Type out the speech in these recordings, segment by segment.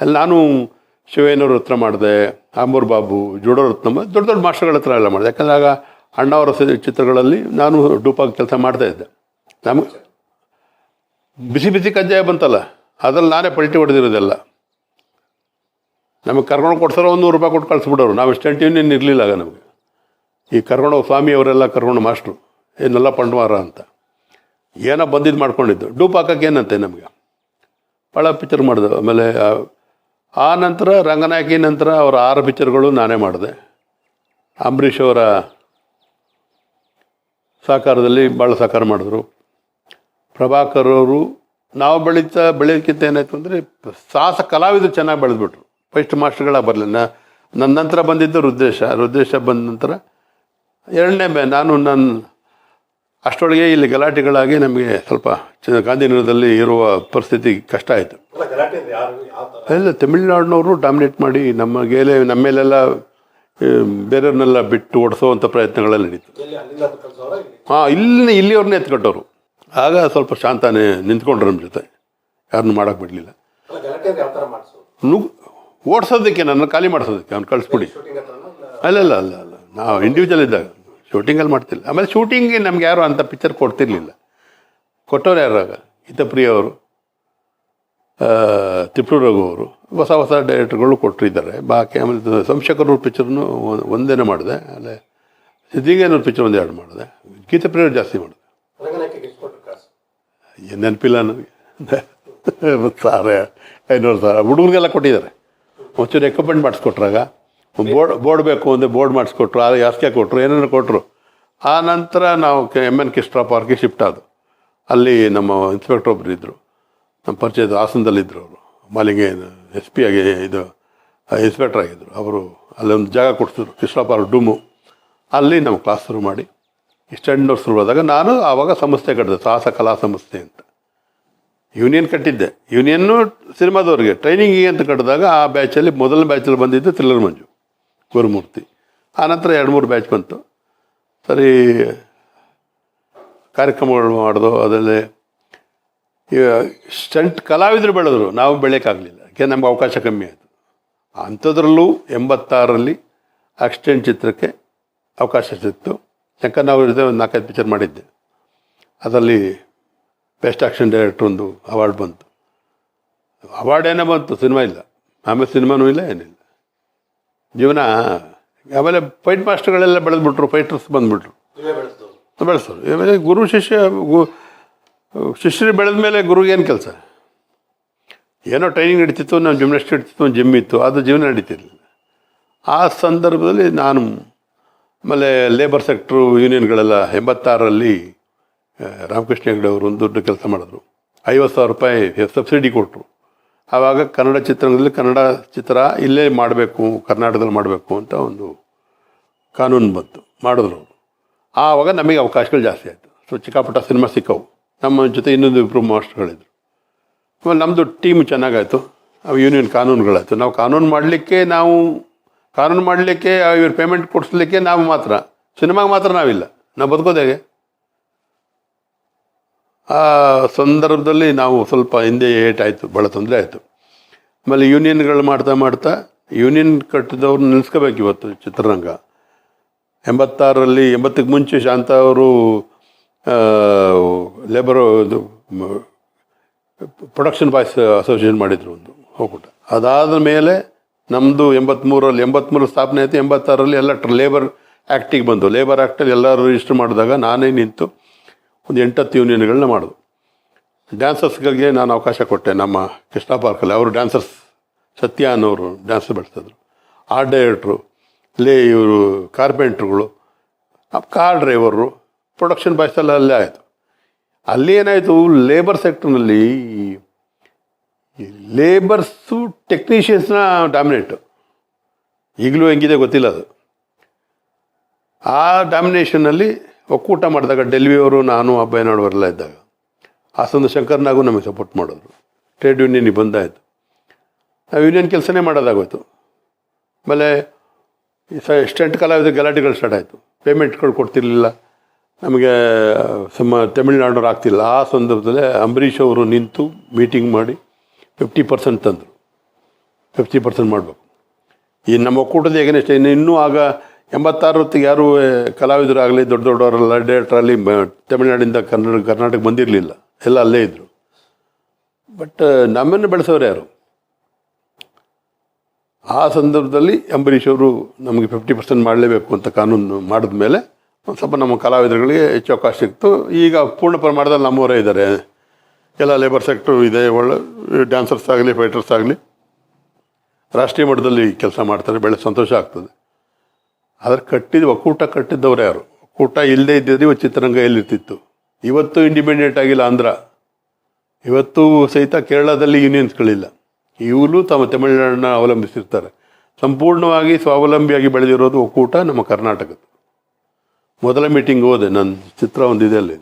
ಅಲ್ಲಿ ನಾನು ಶಿವಯ್ಯನವ್ರ ಹತ್ರ ಮಾಡಿದೆ, ಆಂಬೂರ್ ಬಾಬು, ಜೋಡೋರ್ ಹತ್ರ ದೊಡ್ಡ ದೊಡ್ಡ ಮಾಸ್ಟರ್ಗಳ ಹತ್ರ ಎಲ್ಲ ಮಾಡಿದೆ. ಯಾಕಂದರೆ ಆಗ ಅಣ್ಣವರ ಚಿತ್ರಗಳಲ್ಲಿ ನಾನು ಡೂಪಾಗಿ ಕೆಲಸ ಮಾಡ್ತಾ ಇದ್ದೆ. ನಮಗೆ ಬಿಸಿ ಬಿಸಿ ಕಜ್ಜಾಯ ಬಂತಲ್ಲ, ಅದ್ರಲ್ಲಿ ನಾನೇ ಪಲ್ಟಿ ಹೊಡೆದಿರೋದೆಲ್ಲ. ನಮಗೆ ಕರ್ಕೊಂಡು ಕೊಡ್ಸಾರ ಒಂದು ನೂರು ರೂಪಾಯಿ ಕೊಟ್ಟು ಕಳಿಸ್ಬಿಡೋರು. ನಾವು ಸ್ಟೆಂಟ್ ಯೂನಿಯನ್ ಇರಲಿಲ್ಲ ಆಗ ನಮಗೆ. ಈ ಕರ್ಕೊಂಡು ಸ್ವಾಮಿ ಅವರೆಲ್ಲ ಕರ್ಕೊಂಡು ಮಾಸ್ಟ್ರು ಏನೆಲ್ಲ ಪಂಡವಾರ ಅಂತ. ಏನೋ ಬಂದಿದ್ದು ಮಾಡ್ಕೊಂಡಿದ್ದು. ಡೂಪ್ ಹಾಕಕ್ಕೆ ಏನಂತೆ ನಮಗೆ? ಭಾಳ ಪಿಕ್ಚರ್ ಮಾಡಿದೆ, ಆಮೇಲೆ ಆ- ನಂತರ ರಂಗನಾಯಕಿ ನಂತರ ಅವರ ಆರು ಪಿಕ್ಚರ್ಗಳು ನಾನೇ ಮಾಡಿದೆ. ಅಂಬರೀಷ್ ಅವರ ಸಹಕಾರದಲ್ಲಿ ಭಾಳ ಸಹಕಾರ ಮಾಡಿದ್ರು. ಪ್ರಭಾಕರ್ ಅವರು ನಾವು ಬೆಳೀತಾ ಬೆಳೆಯೋಕ್ಕಿಂತ ಏನಾಯಿತು ಅಂದರೆ ಸಾಹಸ ಕಲಾವಿದರು ಚೆನ್ನಾಗಿ ಬೆಳೆದ್ಬಿಟ್ರು. ಫಸ್ಟ್ ಮಾಸ್ಟರ್ಗಳ ಬರಲಿಲ್ಲ. ನನ್ನ ನಂತರ ಬಂದಿದ್ದು ರುದ್ರೇಶ. ರುದ್ರೇಶ ಬಂದ ನಂತರ ಎರಡನೇ ಬೆ ನಾನು ನನ್ನ ಅಷ್ಟರೊಳಗೆ ಇಲ್ಲಿ ಗಲಾಟೆಗಳಾಗಿ ನಮಗೆ ಸ್ವಲ್ಪ ಗಾಂಧಿನಗರದಲ್ಲಿ ಇರುವ ಪರಿಸ್ಥಿತಿ ಕಷ್ಟ ಆಯಿತು. ಇಲ್ಲ ಎಲ್ಲ ತಮಿಳ್ನಾಡಿನವರು ಡಾಮಿನೇಟ್ ಮಾಡಿ ನಮಗೆಲೆ ನಮ್ಮ ಮೇಲೆಲ್ಲ ಬೇರೆಯವ್ರನ್ನೆಲ್ಲ ಬಿಟ್ಟು ಓಡಿಸೋವಂಥ ಪ್ರಯತ್ನಗಳೆಲ್ಲ ನಡೀತು. ಹಾಂ ಇಲ್ಲಿ ಇಲ್ಲಿಯವ್ರನ್ನೇ ಎತ್ಕೊಟ್ಟವರು. ಆಗ ಸ್ವಲ್ಪ ಶಾಂತನೇ ನಿಂತ್ಕೊಂಡ್ರು ನಮ್ಮ ಜೊತೆ. ಯಾರನ್ನು ಮಾಡೋಕ್ಕೆ ಬಿಡಲಿಲ್ಲ. ನುಗ್ ಓಡಿಸೋದಕ್ಕೆ ನನ್ನ ಖಾಲಿ ಮಾಡಿಸೋದಕ್ಕೆ ಅವ್ನು ಕಳಿಸ್ಬಿಡಿ. ಅಲ್ಲ ಅಲ್ಲ ಅಲ್ಲ ಅಲ್ಲ ನಾವು ಇಂಡಿವಿಜುವಲ್ ಇದ್ದಾಗ. ಶೂಟಿಂಗಲ್ಲಿ ಮಾಡ್ತಿಲ್ಲ ಆಮೇಲೆ ಶೂಟಿಂಗ್ ನಮ್ಗೆ ಯಾರು ಅಂಥ ಪಿಕ್ಚರ್ ಕೊಡ್ತಿರ್ಲಿಲ್ಲ. ಕೊಟ್ಟವ್ರು ಯಾರಾಗ ಹಿತಪ್ರಿಯ ಅವರು ರಘು ಅವರು, ಹೊಸ ಹೊಸ ಡೈರೆಕ್ಟರ್ಗಳು ಕೊಟ್ಟಿದ್ದಾರೆ. ಬಾಕಿ ಆಮೇಲೆ ಅವ್ರ ಪಿಕ್ಚರ್ನು ಒಂದೇನೇ ಮಾಡಿದೆ. ಅಲ್ಲೇ ಸಿದ್ಧಿಂಗೇನವ್ರ ಪಿಕ್ಚರ್ ಒಂದು ಎರಡು ಮಾಡಿದೆ. ಗೀತಪ್ರಿಯವ್ರು ಜಾಸ್ತಿ ಮಾಡಿದೆ. ಏನು ನೆನಪಿಲ್ಲ ನನಗೆ. ಸಾರ ಐನೂರು ಸಾವಿರ. ಹುಡುಗರಿಗೆಲ್ಲ ಕೊಟ್ಟಿದ್ದಾರೆ. ಒಂಚೂರು ಎಕ್ವಿಪ್ಮೆಂಟ್ ಮಾಡಿಸ್ಕೊಟ್ರಾಗ. ಬೋರ್ಡ್ ಬೋರ್ಡ್ ಬೇಕು ಅಂದರೆ ಬೋರ್ಡ್ ಮಾಡಿಸ್ಕೊಟ್ರು ಅದು ಯಾಸ್ಕೆ ಕೊಟ್ಟರು ಏನೇನು ಕೊಟ್ಟರು ಆ ನಂತರ ನಾವು ಎಂ ಎನ್ ಕಿಸ್ಟ್ರಾ ಪಾರ್ಕಿಗೆ ಶಿಫ್ಟ್ ಆದವು. ಅಲ್ಲಿ ನಮ್ಮ ಇನ್ಸ್ಪೆಕ್ಟರ್ ಒಬ್ಬರು ಇದ್ದರು ನಮ್ಮ ಪರಿಚಯದ ಹಾಸನದಲ್ಲಿದ್ದರು ಅವರು. ಮಾಲಿಗೆ ಎಸ್ ಪಿ ಆಗಿ ಇದು ಇನ್ಸ್ಪೆಕ್ಟರ್ ಆಗಿದ್ದರು ಅವರು ಅಲ್ಲೊಂದು ಜಾಗ ಕೊಡ್ತಿದ್ರು ಕಿಸ್ಟ್ರಾ ಪಾರ್ಕ್ ಡುಮು. ಅಲ್ಲಿ ನಮ್ಮ ಕ್ಲಾಸ್ ಶುರು ಮಾಡಿ. ಸ್ಟ್ಯಾಂಡ್ ಶುರು ಆದಾಗ ನಾನು ಆವಾಗ ಸಂಸ್ಥೆ ಕಟ್ಟಿದೆ, ಸಾಹಸ ಕಲಾ ಸಂಸ್ಥೆ ಅಂತ. ಯೂನಿಯನ್ ಕಟ್ಟಿದ್ದೆ. ಯೂನಿಯನ್ನು ಸಿನಿಮಾದವ್ರಿಗೆ, ಟ್ರೈನಿಂಗಿಗೆ ಅಂತ ಕಟ್ಟಿದಾಗ ಆ ಬ್ಯಾಚಲ್ಲಿ ಮೊದಲ ಬ್ಯಾಚಲ್ಲಿ ಬಂದಿದ್ದು ಥ್ರಿಲ್ಲರ್ ಮಂಜು. ಗುರುಮೂರ್ತಿ. ಆನಂತರ ಎರಡು ಮೂರು ಬ್ಯಾಚ್ ಬಂತು. ಸರಿ, ಕಾರ್ಯಕ್ರಮಗಳು ಮಾಡಿದೋ ಅದರಲ್ಲಿ ಸ್ಟಂಟ್ ಕಲಾವಿದರು ಬೆಳೆದ್ರು. ನಾವು ಬೆಳೆಯೋಕ್ಕಾಗಲಿಲ್ಲ. ಯಾಕೆ, ನಮ್ಗೆ ಅವಕಾಶ ಕಮ್ಮಿ ಆಯಿತು. ಅಂಥದ್ರಲ್ಲೂ ಎಂಬತ್ತಾರರಲ್ಲಿ ಆಕ್ಸಿಡೆಂಟ್ ಚಿತ್ರಕ್ಕೆ ಅವಕಾಶ ಸಿಕ್ತು. ಶಂಕರ್ ನಾವು ಜೊತೆ ಒಂದು ನಾಲ್ಕೈದು ಪಿಕ್ಚರ್ ಮಾಡಿದ್ದೆ. ಅದರಲ್ಲಿ ಬೆಸ್ಟ್ ಆಕ್ಷನ್ ಡೈರೆಕ್ಟ್ರ್ ಒಂದು ಅವಾರ್ಡ್ ಬಂತು. ಅವಾರ್ಡ್ ಏನೋ ಬಂತು, ಸಿನಿಮಾ ಇಲ್ಲ. ಆಮೇಲೆ ಸಿನಿಮಾನೂ ಇಲ್ಲ, ಏನಿಲ್ಲ. ಜೀವನ ಆಮೇಲೆ ಫೈಟ್ ಮಾಸ್ಟರ್ಗಳೆಲ್ಲ ಬೆಳೆದ್ಬಿಟ್ರು ಫೈಟರ್ಸ್ ಬಂದ್ಬಿಟ್ರು. ಬೆಳೆಸೋರು ಆಮೇಲೆ ಗುರು ಶಿಷ್ಯ ಗು ಶಿಷ್ಯರು ಬೆಳೆದ ಮೇಲೆ ಗುರುಗೆ ಏನು ಕೆಲಸ? ಏನೋ ಟ್ರೈನಿಂಗ್ ನಡೀತಿತ್ತು ನಾವು ಜಿಮ್ನಾಸ್ಟಿಕ್ ನಡೀತಿತ್ತು ಒಂದು ಜಿಮ್ ಇತ್ತು ಅದು ಜೀವನ ನಡೀತಿರ್ಲಿಲ್ಲ. ಆ ಸಂದರ್ಭದಲ್ಲಿ ನಾನು ಆಮೇಲೆ ಲೇಬರ್ ಸೆಕ್ಟ್ರು ಯೂನಿಯನ್ಗಳೆಲ್ಲ ಎಂಬತ್ತಾರರಲ್ಲಿ ರಾಮಕೃಷ್ಣ ಹೆಗಡೆ ಅವರು ಒಂದು ದೊಡ್ಡ ಕೆಲಸ ಮಾಡಿದ್ರು. ಐವತ್ತು ಸಾವಿರ ರೂಪಾಯಿ ಸಬ್ಸಿಡಿ ಕೊಟ್ಟರು ಆವಾಗ ಕನ್ನಡ ಚಿತ್ರರಂಗದಲ್ಲಿ ಕನ್ನಡ ಚಿತ್ರ ಇಲ್ಲೇ ಮಾಡಬೇಕು, ಕರ್ನಾಟಕದಲ್ಲಿ ಮಾಡಬೇಕು ಅಂತ ಒಂದು ಕಾನೂನು ಬಂತು, ಮಾಡಿದ್ರು ಆವಾಗ ನಮಗೆ ಅವಕಾಶಗಳು ಜಾಸ್ತಿ ಆಯಿತು. ಸೊ, ಚಿಕ್ಕಪುಟ್ಟ ಸಿನಿಮಾ ಸಿಕ್ಕವು. ನಮ್ಮ ಜೊತೆ ಇನ್ನೊಂದು ಇಬ್ಬರು ಮಾಸ್ಟರ್ಗಳಿದ್ರು. ಆಮೇಲೆ ನಮ್ಮದು ಟೀಮ್ ಚೆನ್ನಾಗಾಯಿತು. ಅವು ಯೂನಿಯನ್ ಕಾನೂನುಗಳಾಯಿತು. ನಾವು ಕಾನೂನು ಮಾಡಲಿಕ್ಕೆ ನಾವು, ಕಾನೂನು ಮಾಡಲಿಕ್ಕೆ, ಇವ್ರು ಪೇಮೆಂಟ್ ಕೊಡಿಸ್ಲಿಕ್ಕೆ ನಾವು ಮಾತ್ರ. ಸಿನಿಮಾಗೆ ಮಾತ್ರ ನಾವಿಲ್ಲ. ನಾವು ಬದುಕೋದು ಹೇಗೆ? ಆ ಸಂದರ್ಭದಲ್ಲಿ ನಾವು ಸ್ವಲ್ಪ ಹಿಂದೆ ಏಟಾಯಿತು ಭಾಳ ತೊಂದರೆ ಆಯಿತು. ಆಮೇಲೆ ಯೂನಿಯನ್ಗಳು ಮಾಡ್ತಾ ಮಾಡ್ತಾ, ಯೂನಿಯನ್ ಕಟ್ಟಿದವ್ರು ನಿಲ್ಲಿಸ್ಕೋಬೇಕು ಇವತ್ತು ಚಿತ್ರರಂಗ. ಎಂಬತ್ತಾರರಲ್ಲಿ, ಎಂಬತ್ತಕ್ಕೆ ಮುಂಚೆ ಶಾಂತ ಅವರು ಲೇಬರ್ ಇದು ಪ್ರೊಡಕ್ಷನ್ ಬಾಯ್ಸ್ ಅಸೋಸಿಯೇಷನ್ ಮಾಡಿದರು ಒಂದು, ಹೋಗ್ಬಿಟ್ಟ. ಅದಾದ ಮೇಲೆ ನಮ್ಮದು ಎಂಬತ್ತ್ಮೂರಲ್ಲಿ ಎಂಬತ್ತ್ಮೂರು ಸ್ಥಾಪನೆ ಆಯಿತು, ಎಂಬತ್ತಾರರಲ್ಲಿ ಎಲ್ಲ ಲೇಬರ್ ಆ್ಯಕ್ಟಿಗೆ ಬಂದು ಲೇಬರ್ ಆ್ಯಕ್ಟಲ್ಲಿ ಎಲ್ಲರೂ ರಿಜಿಸ್ಟರ್ ಮಾಡಿದಾಗ ನಾನೇ ನಿಂತು ಒಂದು ಎಂಟತ್ತು ಯೂನಿಯನ್ಗಳನ್ನ ಮಾಡೋದು. ಡ್ಯಾನ್ಸರ್ಸ್ಗಳಿಗೆ ನಾನು ಅವಕಾಶ ಕೊಟ್ಟೆ ನಮ್ಮ ಕೃಷ್ಣ ಪಾರ್ಕಲ್ಲಿ. ಅವರು ಡ್ಯಾನ್ಸರ್ಸ್ ಸತ್ಯ ಅನ್ನೋರು ಡ್ಯಾನ್ಸ್ ಬೆಳೆಸಿದ್ರು ಆರ್ಟ್ ಡೈರೆಕ್ಟ್ರು ಲೇ ಇವರು ಕಾರ್ಪೆಂಟ್ರುಗಳು ಕಾರ್ ಡ್ರೈವರು ಪ್ರೊಡಕ್ಷನ್ ಬಾಯ್ಸ್ ಎಲ್ಲ ಅಲ್ಲೇ ಆಯಿತು. ಅಲ್ಲಿ ಏನಾಯಿತು ಲೇಬರ್ ಸೆಕ್ಟರ್ನಲ್ಲಿ ಲೇಬರ್ಸು ಟೆಕ್ನಿಷಿಯನ್ಸ್ನ ಡಾಮಿನೇಟು ಈಗಲೂ ಹೆಂಗಿದೆ ಗೊತ್ತಿಲ್ಲ ಅದು. ಆ ಡಾಮಿನೇಷನ್ನಲ್ಲಿ ಒಕ್ಕೂಟ ಮಾಡಿದಾಗ ಡೆಲ್ವಿಯವರು ನಾನು ಅಬ್ಬಯ್ಯನವರೆಲ್ಲ ಇದ್ದಾಗ ಆಸಂದ ಶಂಕರ್ನಾಗೂ ನಮಗೆ ಸಪೋರ್ಟ್ ಮಾಡಿದ್ರು. ಟ್ರೇಡ್ ಯೂನಿಯನ್ಗೆ ಬಂದಾಯಿತು ನಾವು ಯೂನಿಯನ್ ಕೆಲಸನೇ ಮಾಡೋದಾಗೋಯ್ತು. ಆಮೇಲೆ ಸ ಸ್ಟೆಂಟ್ ಕಲಾವಿದ ಗಲಾಟೆಗಳು ಸ್ಟಾರ್ಟ್ ಆಯಿತು. ಪೇಮೆಂಟ್ಗಳು ಕೊಡ್ತಿರ್ಲಿಲ್ಲ. ನಮಗೆ, ಸಮ ತಮಿಳ್ನಾಡವ್ರು ಆಗ್ತಿಲ್ಲ. ಆ ಸಂದರ್ಭದಲ್ಲೇ ಅಂಬರೀಷ್ ಅವರು ನಿಂತು ಮೀಟಿಂಗ್ ಮಾಡಿ ಫಿಫ್ಟಿ ಪರ್ಸೆಂಟ್ ತಂದರು. ಫಿಫ್ಟಿ ಪರ್ಸೆಂಟ್ ಮಾಡಬೇಕು. ಈ ನಮ್ಮ ಒಕ್ಕೂಟದ ಹೇಗೆ ಇನ್ನು ಇನ್ನೂ ಆಗ ಎಂಬತ್ತಾರು ಹೊತ್ತಿಗೆ ಯಾರು ಕಲಾವಿದರಾಗಲಿ, ದೊಡ್ಡ ದೊಡ್ಡವರೆಲ್ಲ ಡೇಟ್ರಲ್ಲಿ ತಮಿಳುನಾಡಿಂದ ಕನ್ನಡ ಕರ್ನಾಟಕ ಬಂದಿರಲಿಲ್ಲ. ಎಲ್ಲ ಅಲ್ಲೇ ಇದ್ದರು ಬಟ್ ನಮ್ಮನ್ನು ಬೆಳೆಸೋರು ಯಾರು? ಆ ಸಂದರ್ಭದಲ್ಲಿ ಅಂಬರೀಷ್ ಅವರು ನಮಗೆ ಫಿಫ್ಟಿ ಪರ್ಸೆಂಟ್ ಮಾಡಲೇಬೇಕು ಅಂತ ಕಾನೂನು ಮಾಡಿದ ಮೇಲೆ ಒಂದು ಸ್ವಲ್ಪ ನಮ್ಮ ಕಲಾವಿದರುಗಳಿಗೆ ಹೆಚ್ಚು ಅವಕಾಶ ಸಿಕ್ತು. ಈಗ ಪೂರ್ಣ ಪ್ರಮಾಣದಲ್ಲಿ ನಮ್ಮವರೇ ಇದ್ದಾರೆ. ಎಲ್ಲ ಲೇಬರ್ ಸೆಕ್ಟ್ರು ಇದೆ, ಒಳ್ಳೆ ಡ್ಯಾನ್ಸರ್ಸ್ ಆಗಲಿ ಫೈಟರ್ಸ್ ಆಗಲಿ. ರಾಷ್ಟ್ರೀಯ ಮಟ್ಟದಲ್ಲಿ ಕೆಲಸ ಮಾಡ್ತಾರೆ ಬೆಳೆ ಸಂತೋಷ ಆಗ್ತದೆ. ಆದರೆ ಕಟ್ಟಿದ ಒಕ್ಕೂಟ ಕಟ್ಟಿದ್ದವ್ರು ಯಾರು? ಒಕ್ಕೂಟ ಇಲ್ಲದೇ ಇದ್ದಿದ್ರೆ ಇವತ್ತು ಚಿತ್ರರಂಗ ಎಲ್ಲಿರ್ತಿತ್ತು ಇವತ್ತು ಇಂಡಿಪೆಂಡೆಂಟ್ ಆಗಿಲ್ಲ ಆಂಧ್ರ. ಇವತ್ತು ಸಹಿತ ಕೇರಳದಲ್ಲಿ ಯೂನಿಯನ್ಸ್ಗಳಿಲ್ಲ ಇವರು ತಮ್ಮ ತಮಿಳುನಾಡನ್ನ ಅವಲಂಬಿಸಿರ್ತಾರೆ. ಸಂಪೂರ್ಣವಾಗಿ ಸ್ವಾವಲಂಬಿಯಾಗಿ ಬೆಳೆದಿರೋದು ಒಕ್ಕೂಟ ನಮ್ಮ ಕರ್ನಾಟಕದ್ದು. ಮೊದಲ ಮೀಟಿಂಗ್ ಹೋದೆ ನನ್ನ ಚಿತ್ರ ಒಂದಿದೆ ಅಲ್ಲಿ.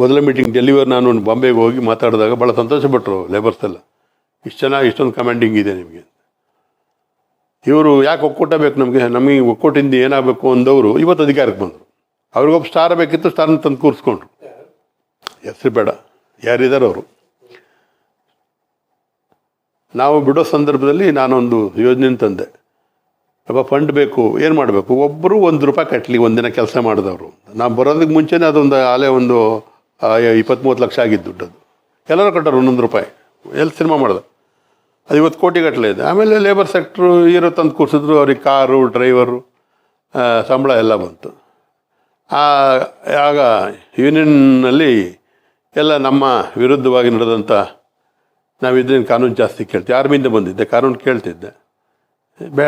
ಮೊದಲ ಮೀಟಿಂಗ್ ಡೆಲಿವರ್ ನಾನು ಬಾಂಬೆಗೆ ಹೋಗಿ ಮಾತಾಡಿದಾಗ ಭಾಳ ಸಂತೋಷಪಟ್ಟರು ಲೇಬರ್ಸ್ ಎಲ್ಲ. ಇಷ್ಟು ಚೆನ್ನಾಗಿ, ಇಷ್ಟೊಂದು ಕಮಾಂಡಿಂಗ್ ಇದೆ ನಿಮಗೆ. ಇವರು ಯಾಕೆ ಒಕ್ಕೂಟ ಬೇಕು ನಮಗೆ? ನಮಗೆ ಒಕ್ಕೂಟಿಂದ ಏನಾಗಬೇಕು ಅಂದವರು ಇವತ್ತು ಅಧಿಕಾರಕ್ಕೆ ಬಂದರು. ಅವ್ರಿಗೊಬ್ಬ ಸ್ಟಾರ್ ಬೇಕಿತ್ತು ಸ್ಟಾರ್ನ ತಂದು ಕೂರಿಸ್ಕೊಂಡ್ರು. ಹೆಸರು ಬೇಡ. ಯಾರಿದ್ದಾರೆ ಅವರು. ನಾವು ಬಿಡೋ ಸಂದರ್ಭದಲ್ಲಿ ನಾನೊಂದು ಯೋಜನೆ ತಂದೆ. ಅಪ್ಪ ಫಂಡ್ ಬೇಕು, ಏನು ಮಾಡಬೇಕು? ಒಬ್ಬರು ಒಂದು ರೂಪಾಯಿ ಕಟ್ಟಲಿ ಒಂದಿನ ಕೆಲಸ ಮಾಡಿದವರು. ನಾವು ಬರೋದಕ್ಕೆ ಮುಂಚೆನೇ ಅದೊಂದು ಆಲೆ ಒಂದು ಇಪ್ಪತ್ತ್ಮೂವತ್ತು ಲಕ್ಷ ಆಗಿದ್ದು ದುಡ್ಡದು. ಎಲ್ಲರೂ ಕಟ್ಟೋರು ಒಂದೊಂದು ರೂಪಾಯಿ. ಎಲ್ಲಿ ಸಿನಿಮಾ ಮಾಡ್ದೆ. ಅದು ಇವತ್ತು ಕೋಟಿ ಗಟ್ಟಲೆ ಇದೆ. ಆಮೇಲೆ ಲೇಬರ್ ಸೆಕ್ಟ್ರು ಇರೋ ತಂದು ಕೂರಿಸಿದ್ರು, ಅವ್ರಿಗೆ ಕಾರು ಡ್ರೈವರು ಸಂಬಳ ಎಲ್ಲ ಬಂತು. ಆಗ ಯೂನಿಯನ್ನಲ್ಲಿ ಎಲ್ಲ ನಮ್ಮ ವಿರುದ್ಧವಾಗಿ ನಡೆದಂಥ ನಾವು ಇದನ್ನು ಕಾನೂನು ಜಾಸ್ತಿ ಕೇಳ್ತೀವಿ. ಆರ್ಮಿಯಿಂದ ಬಂದಿದ್ದೆ, ಕಾನೂನು ಕೇಳ್ತಿದ್ದೆ. ಬೇ,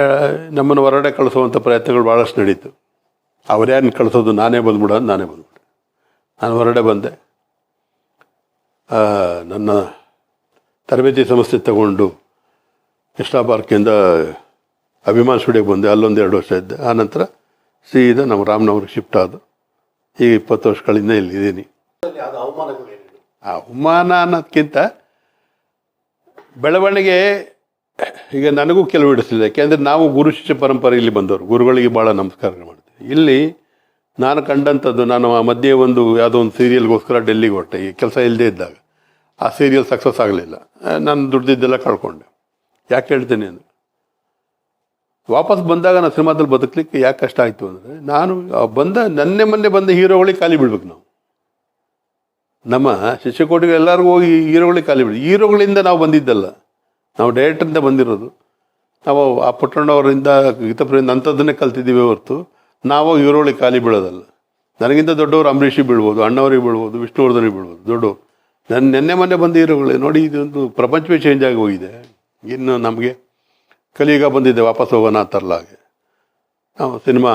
ನಮ್ಮನ್ನು ಹೊರಗಡೆ ಕಳಿಸುವಂಥ ಪ್ರಯತ್ನಗಳು ಭಾಳಷ್ಟು ನಡೀತು. ಅವರೇನು ಕಳಿಸೋದು ನಾನೇ ಬಂದ್ಬಿಡ ನಾನೇ ಬಂದ್ಬಿಟ್ಟೆ. ನಾನು ಹೊರಗಡೆ ಬಂದೆ. ನನ್ನ ತರಬೇತಿ ಸಂಸ್ಥೆ ತಗೊಂಡು ಕೃಷ್ಣ ಪಾರ್ಕಿಂದ ಅಭಿಮಾನ್ ಸ್ಟುಡಿಯೋಗೆ ಬಂದೆ, ಅಲ್ಲೊಂದು ಎರಡು ವರ್ಷ ಇದ್ದೆ. ಆನಂತರ ಸೀದಾ ನಮ್ಮ ರಾಮನವ್ರಿಗೆ ಶಿಫ್ಟ್ ಆದ. ಈಗ ಇಪ್ಪತ್ತು ವರ್ಷಗಳಿಂದ ಇಲ್ಲಿ ಇದ್ದೀನಿ ಆ ಅವಮಾನ ಅನ್ನೋದಕ್ಕಿಂತ ಬೆಳವಣಿಗೆ ಈಗ ನನಗೂ ಕೆಲವು ಹಿಡಿಸಿದೆ ಯಾಕೆಂದರೆ ನಾವು ಗುರು ಶಿಷ್ಯ ಪರಂಪರೆ ಇಲ್ಲಿ ಬಂದವರು. ಗುರುಗಳಿಗೆ ಭಾಳ ನಮಸ್ಕಾರ ಮಾಡ್ತೀವಿ. ಇಲ್ಲಿ ನಾನು ಕಂಡಂಥದ್ದು, ನಾನು ಆ ಮಧ್ಯೆ ಒಂದು ಯಾವುದೋ ಒಂದು ಸೀರಿಯಲ್ಗೋಸ್ಕರ ಡೆಲ್ಲಿಗೆ ಹೊರಟೆ. ಈ ಕೆಲಸ ಇಲ್ಲದೇ ಇದ್ದಾಗ. ಆ ಸೀರಿಯಲ್ ಸಕ್ಸಸ್ ಆಗಲಿಲ್ಲ. ನಾನು ದುಡ್ದಿದ್ದೆಲ್ಲ ಕಳ್ಕೊಂಡೆ. ಯಾಕೆ ಹೇಳ್ತೇನೆ ಅಂದರೆ, ವಾಪಸ್ ಬಂದಾಗ ನಾನು ಸಿನಿಮಾದಲ್ಲಿ ಬದುಕಲಿಕ್ಕೆ ಯಾಕೆ ಕಷ್ಟ ಆಯಿತು ಅಂದರೆ, ನಾನು ಬಂದ, ನನ್ನೆ ಮೊನ್ನೆ ಬಂದ ಹೀರೋಗಳಿಗೆ ಖಾಲಿ ಬಿಡ್ಬೇಕು ನಾವು. ನಮ್ಮ ಶಿಷ್ಯಕೋಟಿಗೆ ಎಲ್ಲರಿಗೂ ಹೋಗಿ ಹೀರೋಗಳಿಗೆ ಖಾಲಿ ಬಿಡಿ ಹೀರೋಗಳಿಂದ ನಾವು ಬಂದಿದ್ದಲ್ಲ, ನಾವು ಡೈರೆಕ್ಟ್ರಿಂದ ಬಂದಿರೋದು. ನಾವು ಆ ಪುಟ್ಟಣ್ಣವರಿಂದ ಗೀತಪ್ರಿಂದ ಅಂಥದ್ದನ್ನೇ ಕಲ್ತಿದ್ದೀವಿ ಹೊರತು, ನಾವು ಹೀರೋಗಳಿಗೆ ಖಾಲಿ ಬೀಳೋದಲ್ಲ. ನನಗಿಂತ ದೊಡ್ಡವರು ಅಂಬರೀಷಿಗೆ ಬೀಳ್ಬೋದು, ಅಣ್ಣವರಿಗೆ ಬೀಳ್ಬೋದು ವಿಷ್ಣುವರ್ಧನಿಗೆ ಬೀಳ್ಬೋದು, ದೊಡ್ಡವರು. ನನ್ನ ನಿನ್ನೆ ಮೊನ್ನೆ ಬಂದ ಹೀರೋಗಳೇ, ನೋಡಿ, ಇದೊಂದು ಪ್ರಪಂಚವೇ ಚೇಂಜ್ ಆಗಿ ಹೋಗಿದೆ. ಇನ್ನು ನಮಗೆ ಕಲಿಯುಗ ಬಂದಿದೆ, ವಾಪಸ್ ಹೋಗೋಣ ಅಂತಾರಲ್ಲ ಹಾಗೆ. ನಾವು ಸಿನಿಮಾ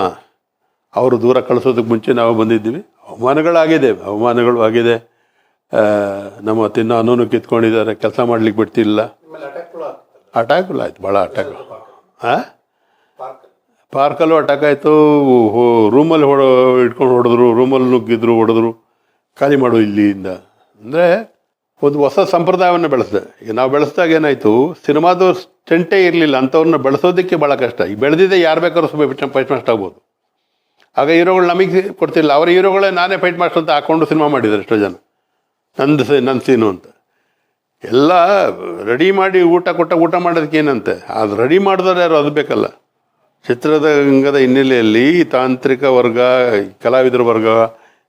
ಅವರು ದೂರ ಕಳಿಸೋದಕ್ಕೆ ಮುಂಚೆ ನಾವು ಬಂದಿದ್ದೀವಿ. ಅವಮಾನಗಳಾಗಿದೆ, ಅವಮಾನಗಳು ಆಗಿದೆ. ನಮ್ಮ ತಿನ್ನೋ ಅನ್ನೋನು ಕಿತ್ಕೊಂಡಿದ್ದಾರೆ, ಕೆಲಸ ಮಾಡ್ಲಿಕ್ಕೆ ಬಿಡ್ತಿಲ್ಲ. ಅಟ್ಯಾಕ್ ಅಟ್ಯಾಕ್ಗಳು ಆಯ್ತು, ಭಾಳ ಅಟ್ಯಾಕ್ ಹಾಂ ಪಾರ್ಕ್ ಪಾರ್ಕಲ್ಲೂ ಅಟ್ಯಾಕ್ ಆಯಿತು ರೂಮಲ್ಲಿ ಹೊಡ, ಇಟ್ಕೊಂಡು ಹೊಡೆದ್ರು, ರೂಮಲ್ಲಿ ನುಗ್ಗಿದ್ರು, ಹೊಡೆದ್ರು, ಖಾಲಿ ಮಾಡು ಇಲ್ಲಿಂದ ಅಂದರೆ ಒಂದು ಹೊಸ ಸಂಪ್ರದಾಯವನ್ನು ಬೆಳೆಸಿದೆ. ಈಗ ನಾವು ಬೆಳೆಸಿದಾಗ ಏನಾಯಿತು, ಸಿನಿಮಾದ ಸ್ಟೆಂಟೇ ಇರಲಿಲ್ಲ, ಅಂಥವ್ರನ್ನ ಬೆಳೆಸೋದಕ್ಕೆ ಭಾಳ ಕಷ್ಟ. ಈಗ ಬೆಳೆದಿದ್ದೆ ಯಾರು ಬೇಕಾದ್ರೂ ಸ್ವಲ್ಪ ಫೈಟ್ ಮಾಸ್ಟ್ ಆಗ್ಬೋದು ಆಗ ಹೀರೋಗಳು ನಮಗೆ ಕೊಡ್ತಿಲ್ಲ ಅವರ ಹೀರೋಗಳೇ ನಾನೇ ಫೈಟ್ ಮಾಸ್ಟರ್ ಅಂತ ಹಾಕೊಂಡು ಸಿನಿಮಾ ಮಾಡಿದ್ದಾರೆ ಎಷ್ಟೋ ಜನ. ನಂದು ನನ್ನ ಸೀನು ಅಂತ. ಎಲ್ಲ ರೆಡಿ ಮಾಡಿ ಊಟ ಕೊಟ್ಟ ಊಟ ಮಾಡೋದಕ್ಕೆ ಏನಂತೆ? ಅದು ರೆಡಿ ಮಾಡಿದವ್ರು ಯಾರು? ಅದು ಬೇಕಲ್ಲ. ಚಿತ್ರರಂಗದ ಹಿನ್ನೆಲೆಯಲ್ಲಿ ತಾಂತ್ರಿಕ ವರ್ಗ, ಕಲಾವಿದರ ವರ್ಗ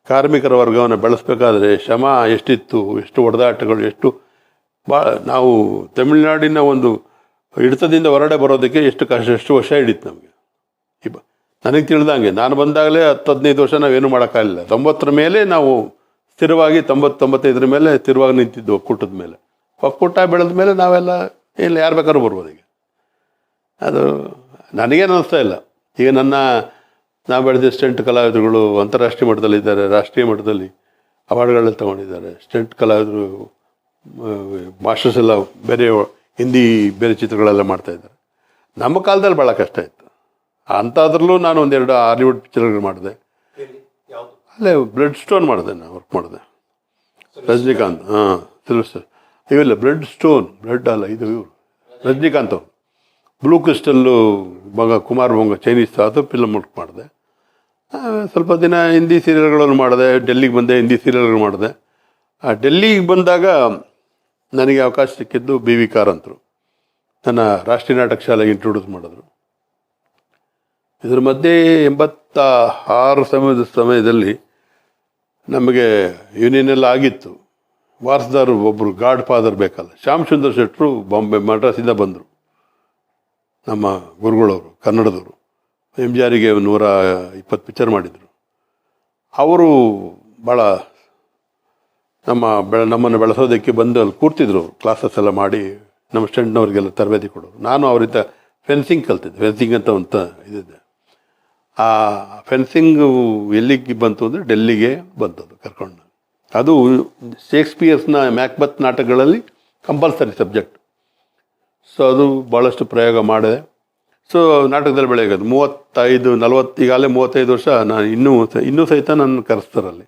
ಕಾರ್ಮಿಕರ ವರ್ಗವನ್ನು ಬೆಳೆಸಬೇಕಾದ್ರೆ ಶ್ರಮ ಎಷ್ಟಿತ್ತು, ಎಷ್ಟು ಹೊಡೆದಾಟಗಳು ಎಷ್ಟು ಬಾ, ನಾವು ತಮಿಳುನಾಡಿನ ಒಂದು ಹಿಡಿತದಿಂದ ಹೊರಡೆ ಬರೋದಕ್ಕೆ ಎಷ್ಟು ಕಷ್ಟ, ಎಷ್ಟು ವರ್ಷ ಹಿಡಿತು ನಮಗೆ. ಇಬ್ಬ ನನಗೆ ತಿಳಿದಂಗೆ, ನಾನು ಬಂದಾಗಲೇ ಹತ್ತು, ಹದಿನೈದು ವರ್ಷ ನಾವೇನು ಮಾಡೋಕ್ಕಾಗಲಿಲ್ಲ. ತೊಂಬತ್ತರ ಮೇಲೆ ನಾವು ಸ್ಥಿರವಾಗಿ ತೊಂಬತ್ತು ತೊಂಬತ್ತೈದರ ಮೇಲೆ ಸ್ಥಿರವಾಗಿ ನಿಂತಿದ್ದು ಒಕ್ಕೂಟದ ಮೇಲೆ. ಒಕ್ಕೂಟ ಬೆಳೆದ ಮೇಲೆ ನಾವೆಲ್ಲ ಇಲ್ಲಿ ಯಾರು ಬೇಕಾದ್ರೂ ಬರ್ಬೋದು ಈಗ. ಅದು ನನಗೇನು ಅನಿಸ್ತಾ ಇಲ್ಲ. ಈಗ ನನ್ನ ನಾವು ಬೆಳೆದ ಸ್ಟೆಂಟ್ ಕಲಾವಿದರುಗಳು ಅಂತಾರಾಷ್ಟ್ರೀಯ ಮಟ್ಟದಲ್ಲಿ ಇದ್ದಾರೆ, ರಾಷ್ಟ್ರೀಯ ಮಟ್ಟದಲ್ಲಿ ಅವಾರ್ಡ್ಗಳೆಲ್ಲ ತೊಗೊಂಡಿದ್ದಾರೆ. ಸ್ಟೆಂಟ್ ಕಲಾವಿದರು ಮಾಸ್ಟರ್ಸ್ ಎಲ್ಲ ಬೇರೆ ಹಿಂದಿ, ಬೇರೆ ಚಿತ್ರಗಳೆಲ್ಲ ಮಾಡ್ತಾಯಿದ್ದಾರೆ ನಮ್ಮ ಕಾಲದಲ್ಲಿ ಭಾಳ ಕಷ್ಟ ಇತ್ತು. ಅಂಥದ್ರಲ್ಲೂ ನಾನು ಒಂದೆರಡು ಹಾಲಿವುಡ್ ಪಿಕ್ಚರ್ಗಳು ಮಾಡಿದೆ. ಅಲ್ಲೇ ಬ್ಲಡ್ ಸ್ಟೋನ್ ಮಾಡಿದೆ ನಾನು, ವರ್ಕ್ ಮಾಡಿದೆ. ರಜನಿಕಾಂತ್, ಹಾಂ ತಿಳಿಸ್ತಾರೆ ಇವೆಲ್ಲ ಬ್ಲಡ್ ಸ್ಟೋನ್ ಬ್ಲಡ್ ಅಲ್ಲ, ಇದು ಇವರು. ರಜನಿಕಾಂತ್ ಬ್ಲೂ ಕ್ರಿಸ್ಟಲ್ಲು ಮಗ ಕುಮಾರ್ ಬಂಗ, ಚೈನೀಸ್, ಅದು ಫಿಲಮ್ ವರ್ಕ್ ಮಾಡಿದೆ. ಸ್ವಲ್ಪ ದಿನ ಹಿಂದಿ ಸೀರಿಯಲ್ಗಳನ್ನು ಮಾಡಿದೆ, ಡೆಲ್ಲಿಗೆ ಬಂದೆ, ಹಿಂದಿ ಸೀರಿಯಲ್ಗಳು ಮಾಡಿದೆ. ಆ, ಡೆಲ್ಲಿಗೆ ಬಂದಾಗ ನನಗೆ ಅವಕಾಶ ಸಿಕ್ಕಿದ್ದು ಬಿ ವಿ ಕಾರಂತರು. ನನ್ನ ರಾಷ್ಟ್ರೀಯ ನಾಟಕ ಶಾಲೆಗೆ ಇಂಟ್ರೊಡ್ಯೂಸ್ ಮಾಡಿದ್ರು. ಇದ್ರ ಮಧ್ಯೆ ಎಂಬತ್ತ ಆರು ಸಮಯದ ಸಮಯದಲ್ಲಿ ನಮಗೆ ಯೂನಿಯನ್ ಆಗಿತ್ತು. ವಾರಸದಾರು ಒಬ್ಬರು ಗಾಡ್ ಫಾದರ್ ಬೇಕಲ್ಲ, ಶ್ಯಾಮ್ ಸುಂದರ್ ಶೆಟ್ಟರು ಬಾಂಬೆ ಮಡ್ರಾಸಿಂದ ಬಂದರು. ನಮ್ಮ ಗುರುಗಳವರು, ಕನ್ನಡದವರು. ಎಂ ಜಿ ಆರಿಗೆ ನೂರ ಇಪ್ಪತ್ತು ಪಿಕ್ಚರ್ ಮಾಡಿದರು. ಅವರು ಭಾಳ ನಮ್ಮ ಬೆಳ, ನಮ್ಮನ್ನು ಬೆಳೆಸೋದಕ್ಕೆ ಬಂದು ಅಲ್ಲಿ ಕೂರ್ತಿದ್ರು. ಕ್ಲಾಸಸ್ ಎಲ್ಲ ಮಾಡಿ ನಮ್ಮ ಸ್ಟೆಂಟ್ನವ್ರಿಗೆಲ್ಲ ತರಬೇತಿ ಕೊಡೋರು. ನಾನು ಅವರಿಂದ ಫೆನ್ಸಿಂಗ್ ಕಲ್ತಿದ್ದೆ. ಫೆನ್ಸಿಂಗ್ ಅಂತ ಒಂದು ಇದಿದೆ. ಆ ಫೆನ್ಸಿಂಗು ಎಲ್ಲಿಗೆ ಬಂತು ಅಂದರೆ ಡೆಲ್ಲಿಗೆ ಬಂತದು ಕರ್ಕೊಂಡು. ಅದು ಶೇಕ್ಸ್ಪಿಯರ್ಸ್ನ ಮ್ಯಾಕ್ಬತ್ ನಾಟಕಗಳಲ್ಲಿ ಕಂಪಲ್ಸರಿ ಸಬ್ಜೆಕ್ಟ್ ಸೊ ಅದು ಭಾಳಷ್ಟು ಪ್ರಯೋಗ ಮಾಡಿದೆ. ಸೊ ನಾಟಕದಲ್ಲಿ ಬೆಳೆಯೋದು ಮೂವತ್ತೈದು, ನಲವತ್ತು, ಈಗಾಗಲೇ ಮೂವತ್ತೈದು ವರ್ಷ ನಾನು ಇನ್ನೂ ಇನ್ನೂ ಸಹಿತ ನನ್ನ ಕರೆಸ್ತಾರಲ್ಲಿ.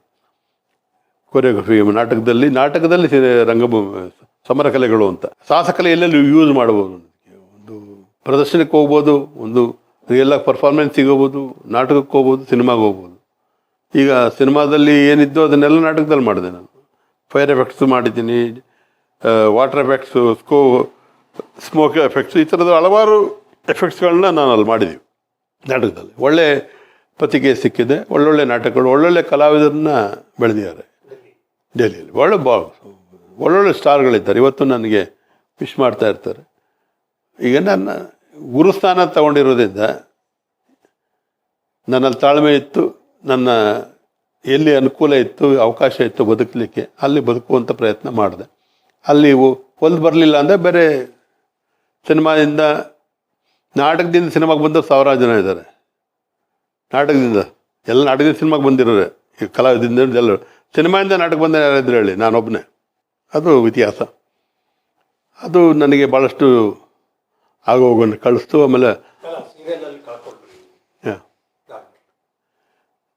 ಕೊರಿಯೋಗ್ರಫಿ ನಾಟಕದಲ್ಲಿ ನಾಟಕದಲ್ಲಿ ರಂಗಭೂಮಿ ಸಮರ ಕಲೆಗಳು ಅಂತ. ಸಾಹಸಕಲೆ ಎಲ್ಲೆಲ್ಲಿ ಯೂಸ್ ಮಾಡ್ಬೋದು. ಒಂದು ಪ್ರದರ್ಶನಕ್ಕೆ ಹೋಗ್ಬೋದು, ಒಂದು ಎಲ್ಲ ಪರ್ಫಾರ್ಮೆನ್ಸ್ ಹೋಗ್ಬೋದು, ನಾಟಕಕ್ಕೆ ಹೋಗ್ಬೋದು, ಸಿನಿಮಾಗೆ ಹೋಗ್ಬೋದು. ಈಗ ಸಿನಿಮಾದಲ್ಲಿ ಏನಿದ್ದೋ ಅದನ್ನೆಲ್ಲ ನಾಟಕದಲ್ಲಿ ಮಾಡಿದೆ ನಾನು. ಫೈರ್ ಎಫೆಕ್ಟ್ಸ್ ಮಾಡಿದ್ದೀನಿ ವಾಟರ್ ಎಫೆಕ್ಟ್ಸು ಸ್ಕೋ ಸ್ಮೋಕ್ ಎಫೆಕ್ಟ್ಸ್ ಈ ಥರದ ಹಲವಾರು ಎಫೆಕ್ಟ್ಸ್ಗಳನ್ನ ನಾನು ಅಲ್ಲಿ ಮಾಡಿದ್ದೀವಿ ನಾಟಕದಲ್ಲಿ. ಒಳ್ಳೆ ಪತ್ರಿಕೆ ಸಿಕ್ಕಿದೆ, ಒಳ್ಳೊಳ್ಳೆ ನಾಟಕಗಳು, ಒಳ್ಳೊಳ್ಳೆ ಕಲಾವಿದರನ್ನ ಬೆಳೆದಿದ್ದಾರೆ ಡೆಲ್ಲಿಯಲ್ಲಿ ಒಳ್ಳೆ ಬಾ, ಒಳ್ಳೊಳ್ಳೆ ಸ್ಟಾರ್ಗಳಿದ್ದಾರೆ. ಇವತ್ತು ನನಗೆ ವಿಶ್ ಮಾಡ್ತಾ ಇರ್ತಾರೆ. ಈಗ ನನ್ನ ಗುರುಸ್ಥಾನ ತಗೊಂಡಿರೋದ್ರಿಂದ ನನ್ನಲ್ಲಿ ತಾಳ್ಮೆ ಇತ್ತು, ನನ್ನ ಎಲ್ಲಿ ಅನುಕೂಲ ಇತ್ತು, ಅವಕಾಶ ಇತ್ತು ಬದುಕಲಿಕ್ಕೆ, ಅಲ್ಲಿ ಬದುಕುವಂಥ ಪ್ರಯತ್ನ ಮಾಡಿದೆ. ಅಲ್ಲಿ ಹೊಲ್ದು ಬರಲಿಲ್ಲ ಅಂದರೆ ಬೇರೆ ಸಿನಿಮಾದಿಂದ ನಾಟಕದಿಂದ ಸಿನಿಮಾಗೆ ಬಂದ ಸಾವಿರಾರು ಜನ ಇದ್ದಾರೆ. ನಾಟಕದಿಂದ. ಎಲ್ಲ ನಾಟಕದಿಂದ ಸಿನಿಮಾಗೆ ಬಂದಿರೋರೆ. ಈ ಕಲಾವಿದಿಂದ ಎಲ್ಲ ಸಿನಿಮಾಯಿಂದ ನಾಟಕ ಬಂದ ಯಾರಿದ್ರು ಹೇಳಿ? ನಾನೊಬ್ಬನೇ ಅದು ಇತಿಹಾಸ. ಅದು ನನಗೆ ಭಾಳಷ್ಟು ಆಗೋಗನ್ನು ಕಳಿಸ್ತು, ಆಮೇಲೆ.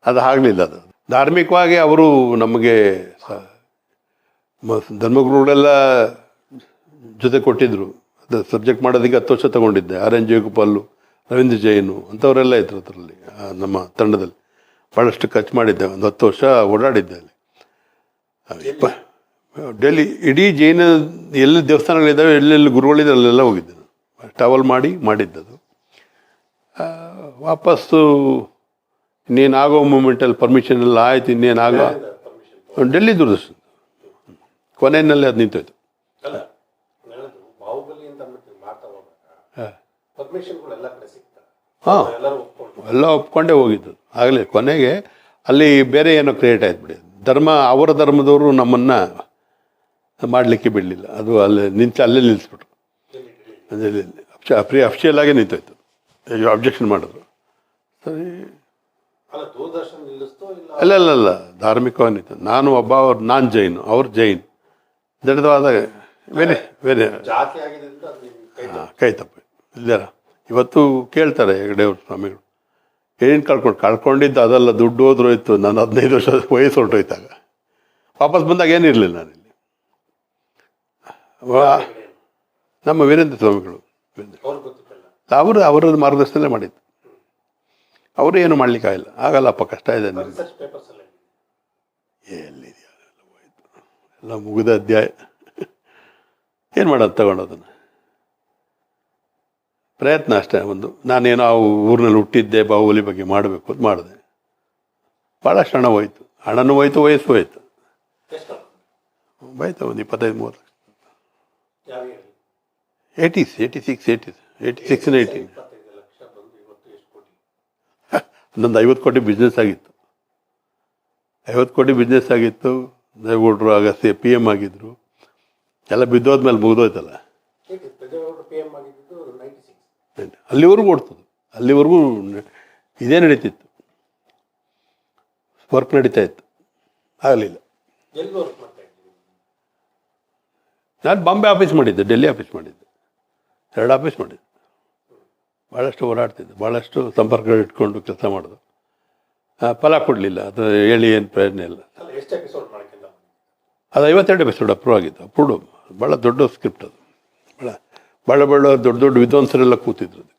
ಅದು ಆಗಲಿಲ್ಲ ಅದು. ಧಾರ್ಮಿಕವಾಗಿ ಅವರು ನಮಗೆ ಧರ್ಮಗುರುಗಳೆಲ್ಲ ಜೊತೆ ಕೊಟ್ಟಿದ್ದರು ಸಬ್ಜೆಕ್ಟ್ ಮಾಡೋದಕ್ಕೆ ಹತ್ತು ವರ್ಷ ತಗೊಂಡಿದ್ದೆ. ಆರ್ ಎನ್ ಜಯಗೋಪಾಲು ರವೀಂದ್ರ ಜೈನು ಅಂಥವರೆಲ್ಲ ಇದ್ರು ಅದರಲ್ಲಿ ನಮ್ಮ ತಂಡದಲ್ಲಿ. ಭಾಳಷ್ಟು ಖರ್ಚು ಮಾಡಿದ್ದೆ. ಒಂದು ಹತ್ತು ವರ್ಷ ಓಡಾಡಿದ್ದೆ ಅಲ್ಲಿ. ಡೆಲ್ಲಿ ಇಡೀ ಜೈನ ಎಲ್ಲಿ ದೇವಸ್ಥಾನಗಳಿದ್ದಾವೆ ಎಲ್ಲೆಲ್ಲಿ ಗುರುಗಳಿದ್ದಾರೆ ಅಲ್ಲೆಲ್ಲ ಹೋಗಿದ್ದೆ ನಾನು. ಟ್ರಾವೆಲ್ ಮಾಡಿ ಮಾಡಿದ್ದದು ವಾಪಸ್ಸು ಇನ್ನೇನು ಆಗೋ ಮೂಮೆಂಟಲ್ಲಿ ಪರ್ಮಿಷನ್ ಎಲ್ಲ ಆಯ್ತು ಇನ್ನೇನು ಆಗೋ ಡೆಲ್ಲಿ ದೂರದರ್ಶನ. ಕೊನೆಯಲ್ಲಿ ಅದು ನಿಂತೋಯ್ತು ಅಲ್ಲ ಹೇಳೋದು ಬಾಹುಬಲಿ ಅಂತ ಅಂದ್ಬಿಟ್ಟು ಮಾಡ್ತಾ ಹೋದಾಗ ಪರ್ಮಿಷನ್ಗಳು ಎಲ್ಲ ಕಡೆ ಸಿಗ್ತವೆ ಹಾಂ. ಎಲ್ಲ ಒಪ್ಕೊಂಡೇ ಹೋಗಿದ್ದು. ಆಗಲೇ ಕೊನೆಗೆ ಅಲ್ಲಿ ಬೇರೆ ಏನೋ ಕ್ರಿಯೇಟ್ ಆಯ್ತು ಬಿಡಿ. ಧರ್ಮ ಅವರ ಧರ್ಮದವರು ನಮ್ಮನ್ನು ಮಾಡಲಿಕ್ಕೆ ಬಿಡಲಿಲ್ಲ. ಅದು ಅಲ್ಲಿ ನಿಂತು ಅಲ್ಲೇ ನಿಲ್ಲಿಸ್ಬಿಟ್ರು ಫ್ರೀ ಅಫಿಷಿಯಲ್ ಆಗಿ ನಿಂತೋಯ್ತು. ಅಬ್ಜೆಕ್ಷನ್ ಮಾಡಿದ್ರು. ಸರಿ. ಅಲ್ಲ ಅಲ್ಲ ಅಲ್ಲ ಧಾರ್ಮಿಕವಾಗಿ ನಿಂತು. ನಾನು ಒಬ್ಬ ಅವ್ರು ನಾನು ಜೈನ್. ಅವ್ರು ಜೈನ್. ದಡದವಾದ ಬೇರೆ ಬೇರೆ ಕೈ ತಪ್ಪು. ಇದ್ದಾರ. ಇವತ್ತು ಕೇಳ್ತಾರೆ ಹೆಗಡೆಯವ್ರ, ಸ್ವಾಮಿಗಳು. ಏನು ಕಳ್ಕೊಂಡು, ಕಳ್ಕೊಂಡಿದ್ದು ಅದೆಲ್ಲ ದುಡ್ಡು ಹೋದ್ರೋಯ್ತು ನಾನು ಹದಿನೈದು ವರ್ಷ ವಯಸ್ಸು ಹೊರಟೋಯ್ತಾಗ. ವಾಪಸ್ ಬಂದಾಗ ಏನಿರಲಿಲ್ಲ ನಾನಿಲ್ಲಿ. ನಮ್ಮ ವೀರೇಂದ್ರ ಸ್ವಾಮಿಗಳು. ಅವರು ಅವರ ಮಾರ್ಗದರ್ಶನ ಮಾಡಿದ್ದು. ಅವರು ಏನು ಮಾಡಲಿಕ್ಕಾಗಿಲ್ಲ ಆಗಲ್ಲಪ್ಪ ಕಷ್ಟ ಇದೆ. ಎಲ್ಲಿದೆಯಾ? ಎಲ್ಲ ಮುಗಿದ ಅಧ್ಯಾಯ. ಏನು ಮಾಡೋದು ತಗೊಂಡೋದನ್ನು ಪ್ರಯತ್ನ ಅಷ್ಟೇ ಒಂದು. ನಾನೇನೋ ಆ ಊರಿನಲ್ಲಿ ಹುಟ್ಟಿದ್ದೆ, ಬಾಹುಬಲಿ ಬಗ್ಗೆ ಮಾಡಬೇಕು ಅಂತ ಮಾಡಿದೆ. ಭಾಳಷ್ಟು ಹಣ ಹೋಯ್ತು. ಹಣನೂ ಹೋಯ್ತು, ವಯಸ್ಸು ಹೋಯ್ತು. ಹೋಯ್ತು ಒಂದು ಇಪ್ಪತ್ತೈದು, ಮೂವತ್ತು lakh. Eighties eighty six eighties eighty six eighty ಇಪ್ಪತ್ತೈದು ಲಕ್ಷ ಬಂದು ಇವತ್ತು ಎಷ್ಟು ಕೋಟಿ ನಂದು ಐವತ್ತು ಕೋಟಿ ಬಿಸ್ನೆಸ್ ಆಗಿತ್ತು. ಐವತ್ತು ಕೋಟಿ ಬಿಸ್ನೆಸ್ ಆಗಿತ್ತು. ದೇವೇಗೌಡರು ಆಗ ಸಿ ಪಿ ಎಂ ಆಗಿದ್ದರು ಎಲ್ಲ ಬಿದ್ದೋದ್ಮೇಲೆ ಮುಗಿದೋಯ್ತಲ್ಲ ಹೇಗೆ ಪೆದ್ದೇಗೌಡರು ಪಿ ಎಂ ಆಗಿದ್ದು ನೈಂಟಿ ಸಿಕ್ಸ್ ಅಲ್ಲಿವರೆಗೂ ಓಡ್ತದೆ. ಅಲ್ಲಿವರೆಗೂ ಇದೇ ನಡೀತಿತ್ತು. ವರ್ಕ್ ನಡೀತಾ ಇತ್ತು. ಆಗಲಿಲ್ಲ. ನಾನು ಬಾಂಬೆ ಆಫೀಸ್ ಮಾಡಿದ್ದೆ ಡೆಲ್ಲಿ ಆಫೀಸ್ ಮಾಡಿದ್ದೆ. ಎರಡು ಆಫೀಸ್ ಮಾಡಿದ್ದೆ. ಭಾಳಷ್ಟು ಓಡಾಡ್ತಿದ್ದೆ ಭಾಳಷ್ಟು ಸಂಪರ್ಕಗಳು ಇಟ್ಕೊಂಡು ಕೆಲಸ ಮಾಡೋದು. ಫಲ ಕೊಡಲಿಲ್ಲ ಅದು ಹೇಳಿ ಏನು ಪ್ರಯೋಜನ ಇಲ್ಲ. ಅದು ಐವತ್ತೆರಡು ಎಪಿಸೋಡ್ ಅಪ್ರೂವ್ ಆಗಿತ್ತು ಅಪ್ರೂವ್ಡ್ ಭಾಳ ದೊಡ್ಡ ಸ್ಕ್ರಿಪ್ಟ್ ಅದು. ಭಾಳ ಭಾಳ ದೊಡ್ಡ ದೊಡ್ಡ ವಿದ್ವಾಂಸರೆಲ್ಲ ಕೂತಿದ್ರು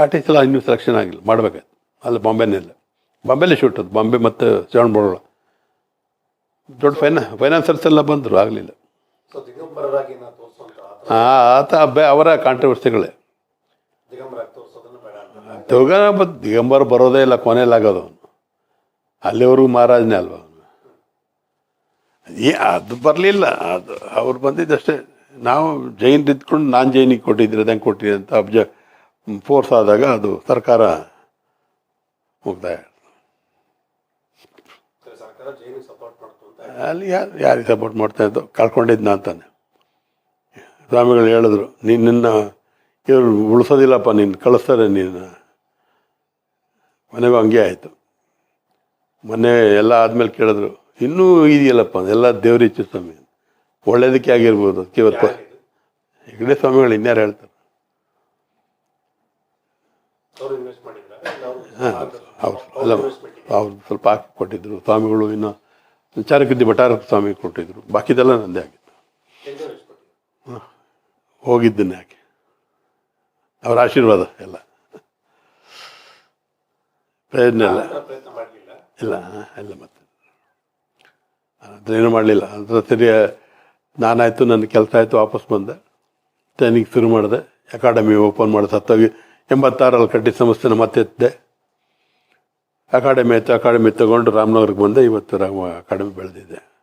ಆರ್ಟಿಸ್ಟ್ ಎಲ್ಲ ಇನ್ನೂ ಸೆಲೆಕ್ಷನ್ ಆಗಿಲ್ಲ ಮಾಡಬೇಕಾಯ್ತು. ಅಲ್ಲಿ ಬಾಂಬೆನೆಲ್ಲ ಬಾಂಬೆಲ್ಲೇ ಶೂಟ್ ಅದು. ಬಾಂಬೆ ಮತ್ತು ಶ್ರವಣಬೆಳಗೊಳ ದೊಡ್ಡ ಫೈನಾ ಫೈನಾನ್ಸರ್ಸ್ ಎಲ್ಲ ಬಂದರು ಆಗಲಿಲ್ಲ. ಆ ಆ, ಆತ ಬೆ- ಅವರ ಕಾಂಟ್ರವರ್ಸಿಗಳೇ ದಿಗಂಬರ ದಿಗಂಬರ್ ಬರೋದೇ ಇಲ್ಲ ಕೊನೆಯಲ್ಲಾಗೋದು ಅವನು. ಅಲ್ಲಿವರೆಗೂ ಮಹಾರಾಜನೇ ಅಲ್ವಾ ಅವನು. ಅದು ಬರಲಿಲ್ಲ. ಅದು ಅವ್ರು ಬಂದಿದ್ದಷ್ಟೇ. ನಾವು ಜೈನ್ ಇದ್ಕೊಂಡು ನಾನು ಜೈನಿಗೆ ಕೊಟ್ಟಿದ್ರೆ ಅದಂಗೆ ಕೊಟ್ಟಿದ್ರೆ ಅಂತ ಅಬ್ಜ ಫೋರ್ಸ್ ಆದಾಗ ಅದು ಸರ್ಕಾರ ಮುಗ್ದಾಯ ಅಲ್ಲಿ ಯಾರು, ಯಾರಿಗೆ ಸಪೋರ್ಟ್ ಮಾಡ್ತಾ ಇದ್ದೋ ಕಳ್ಕೊಂಡಿದ್ನ ಅಂತಾನೆ ಸ್ವಾಮಿಗಳು ಹೇಳಿದ್ರು, ನೀನು ನಿನ್ನ ಇವ್ರು ಉಳಿಸೋದಿಲ್ಲಪ್ಪ, ನೀನು ಕಳಿಸ್ತಾರೆ ನೀನು. ಮನೆಗೂ ಹಂಗೆ ಆಯಿತು. ಮೊನ್ನೆ ಎಲ್ಲ ಆದಮೇಲೆ ಕೇಳಿದ್ರು, ಇನ್ನೂ ಇದೆಯಲ್ಲಪ್ಪ, ಎಲ್ಲ ದೇವ್ರಿಚ್ಚು ಸ್ವಾಮಿ ಒಳ್ಳೇದಕ್ಕೆ ಆಗಿರ್ಬೋದು. ಇವತ್ತು ಹೆಗ್ಡೆ ಸ್ವಾಮಿಗಳು ಇನ್ಯಾರು ಹೇಳ್ತಾರೆ? ಹಾಂ ಅವ್ರು ಅಲ್ಲ ಅವ್ರು ಸ್ವಲ್ಪ ಹಾಕಿ ಕೊಟ್ಟಿದ್ರು. ಸ್ವಾಮಿಗಳು ಇನ್ನು ಚಾರಕಿದ್ದಿ ಭಟಾರ ಸ್ವಾಮಿ ಕೊಟ್ಟಿದ್ರು. ಬಾಕಿದೆಲ್ಲ ನಂದೇ ಆಗಿತ್ತು ಹಾಂ ಹೋಗಿದ್ದನ್ನೇ ಯಾಕೆ ಅವರ ಆಶೀರ್ವಾದ ಎಲ್ಲ. ಪ್ರಯತ್ನ ಇಲ್ಲ ಇಲ್ಲ ಎಲ್ಲ ಮತ್ತೆ. ಅದೇನು ಮಾಡಲಿಲ್ಲ. ಅದ್ರ ಸರಿ ನಾನಾಯಿತು, ನನ್ನ ಕೆಲಸ ಆಯಿತು, ವಾಪಸ್ ಬಂದೆ. ಟ್ರೈನಿಂಗ್ ಶುರು ಮಾಡಿದೆ. ಅಕಾಡೆಮಿ ಓಪನ್ ಮಾಡಿದೆ ಸತ್ತೋಗಿ ಎಂಬತ್ತಾರಲ್ಲಿ ಕಟ್ಟಿ ಸಂಸ್ಥೆನ ಮತ್ತೆ ಅಕಾಡೆಮಿ ಆಯಿತು ಅಕಾಡೆಮಿ ತಗೊಂಡು ರಾಮನಗರಕ್ಕೆ ಬಂದೆ. ಇವತ್ತು ರಾಮ ಅಕಾಡೆಮಿ ಬೆಳೆದಿದೆ.